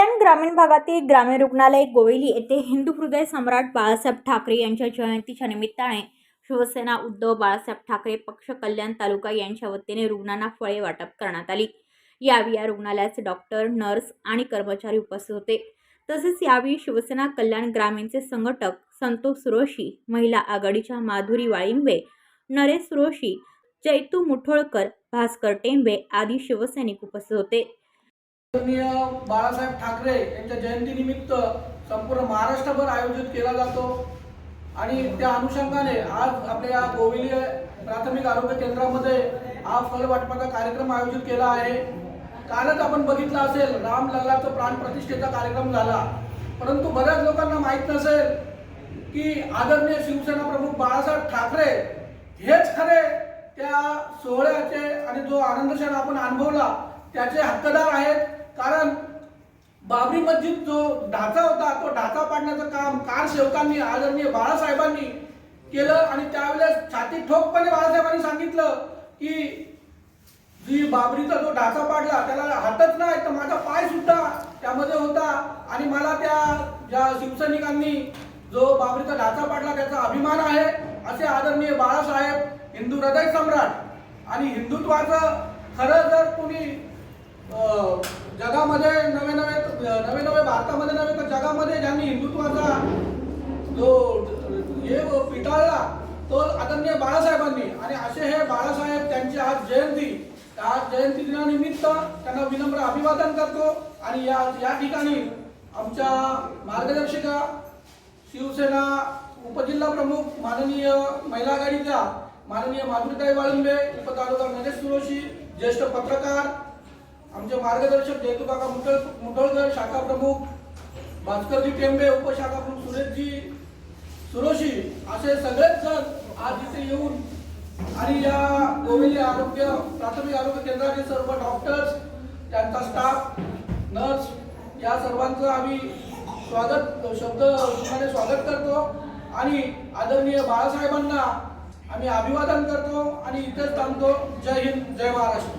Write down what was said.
कल्याण ग्रामीण भागातील ग्रामीण रुग्णालय गोवेली येथे हिंदू हृदय सम्राट बाळासाहेब ठाकरे यांच्या जयंतीच्या निमित्ताने शिवसेना उद्धव बाळासाहेब ठाकरे पक्ष कल्याण तालुका यांच्या वतीने रुग्णांना फळे वाटप करण्यात आली. यावेळी या रुग्णालयाचे डॉक्टर नर्स आणि कर्मचारी उपस्थित होते. तसेच यावेळी शिवसेना कल्याण ग्रामीणचे संघटक संतोष सुरोशी महिला आघाडीच्या माधुरी वाळिंबे नरेश सुरोशी जैतू मुठोळकर भास्कर टेंबे आदी शिवसैनिक उपस्थित होते. बाळासाहेब ठाकरे यांच्या जयंतीनिमित्त संपूर्ण महाराष्ट्रभर आयोजित केला जातो. आणि त्या अनुषंगाने आज आपल्या या गोविली प्राथमिक आरोग्य केंद्रामध्ये हा फलवाटपाचा कार्यक्रम आयोजित केला आहे. कालच आपण बघितलं असेल राम लल्लाचं प्राण प्रतिष्ठेचा कार्यक्रम झाला. परंतु बऱ्याच लोकांना माहीत नसेल की आदरणीय शिवसेना प्रमुख बाळासाहेब ठाकरे हेच खरे त्या सोहळ्याचे आणि जो आनंद क्षण आपण अनुभवला त्याचे हक्कदार आहेत. कारण बाबरी मस्जिद जो ढाचा होता तो ढाचा पाडण्याचं काम कार सेवकांनी आदरणीय बाळासाहेबांनी केलं आणि त्यावेळेस छाती ठोकपणे बाळासाहेबांनी सांगितलं की जी बाबरीचा जो ढाचा पाडला त्याला हातच नाही तर माझा पाय सुद्धा त्यामध्ये होता आणि मला त्या ज्या शिवसैनिकांनी जो बाबरीचा ढाचा पाडला त्याचा अभिमान आहे असे आदरणीय बाळासाहेब हिंदू हृदय सम्राट आणि हिंदुत्वाचं खरं जर कोणी जगामध्ये नवे नवे नवे नवे भारतामध्ये नव्हे तर जगामध्ये ज्यांनी हिंदुत्वाचा जो हे पिटाळला तो आदरणीय बाळासाहेबांनी. आणि असे हे बाळासाहेब त्यांची आज जयंती. आज जयंती दिनानिमित्त त्यांना विनम्र अभिवादन करतो. आणि या या ठिकाणी आमच्या मार्गदर्शिका शिवसेना उपजिल्हा प्रमुख माननीय महिला आघाडीच्या माननीय माधुरीताई वाळुंबे उपतालुका नरेश सुरोशी ज्येष्ठ पत्रकार आमचे मार्गदर्शक जयतुकाका मुटळ मुटळकर शाखा प्रमुख भास्करजी टेंबे उपशाखा प्रमुख सुरेशजी सुरोशी असे सगळेच जण आज इथे येऊन आणि या गोविली आरोग्य प्राथमिक आरोग्य केंद्राचे सर्व डॉक्टर्स त्यांचा स्टाफ नर्स या सर्वांचं आम्ही स्वागत शब्द शब्दाने स्वागत करतो. आणि आदरणीय बाळासाहेबांना आम्ही अभिवादन करतो आणि इथेच थांबतो. जय हिंद जय Maharashtra.